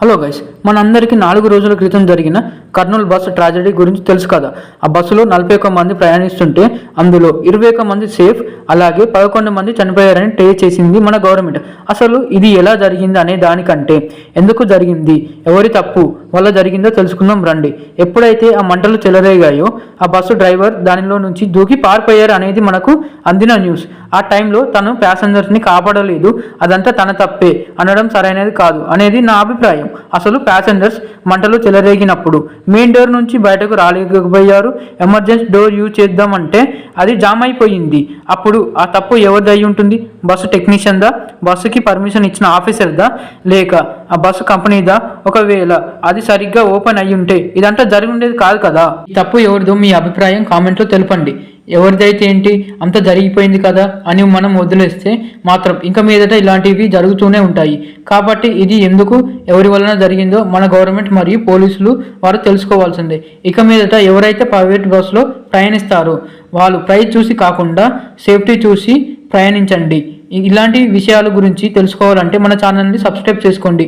Hello guys మనందరికీ నాలుగు రోజుల క్రితం జరిగిన కర్నూలు బస్సు ట్రాజడీ గురించి తెలుసు కదా. ఆ బస్సులో నలభై ఒక్క మంది ప్రయాణిస్తుంటే అందులో ఇరవై ఒక్క మంది సేఫ్ అలాగే పదకొండు మంది చనిపోయారని టే చేసింది మన గవర్నమెంట్. అసలు ఇది ఎలా జరిగింది అనే దానికంటే ఎందుకు జరిగింది? ఎవరి తప్పు? వల్ల జరిగిందో తెలుసుకుందాం రండి. ఎప్పుడైతే ఆ మంటలు చెలరేగాయో ఆ బస్సు డ్రైవర్ దానిలో నుంచి దూకి పారిపోయారు అనేది మనకు అందిన న్యూస్. ఆ టైంలో తను ప్యాసింజర్స్ని కాపాడలేదు. అదంతా తన తప్పే. అనడం సరైనది కాదు అనేది నా అభిప్రాయం. అసలు ప్యాసింజర్స్ మంటలు చెలరేగినప్పుడు మెయిన్ డోర్ నుంచి బయటకు రాలేకపోయారు. ఎమర్జెన్సీ డోర్ యూజ్ చేద్దామంటే అది జామ్ అయిపోయింది. అప్పుడు ఆ తప్పు ఎవరిది అయి ఉంటుంది? బస్సు టెక్నీషియన్దా? బస్సుకి పర్మిషన్ ఇచ్చిన ఆఫీసర్దా? లేక ఆ బస్సు కంపెనీదా ఒకవేళ అది సరిగ్గా ఓపెన్ అయి ఉంటే ఇదంతా జరిగి ఉండేది కాదు. కదా తప్పు ఎవరిదో మీ అభిప్రాయం కామెంట్లో తెలపండి. ఎవరిదైతే ఏంటి అంత జరిగిపోయింది కదా అని మనం వదిలేస్తే మాత్రం ఇంకా మీదట ఇలాంటివి జరుగుతూనే ఉంటాయి. కాబట్టి ఇది ఎందుకు ఎవరి వలన జరిగిందో మన గవర్నమెంట్ మరియు పోలీసులు వారు తెలుసుకోవాల్సిందే. ఇక మీదట ఎవరైతే ప్రైవేట్ బస్సులో ప్రయాణిస్తారో వాళ్ళు ప్రైస్ చూసి కాకుండా సేఫ్టీ చూసి ప్రయాణించండి. ఇలాంటి విషయాల గురించి తెలుసుకోవాలంటే మన ఛానల్ని సబ్స్క్రైబ్ చేసుకోండి.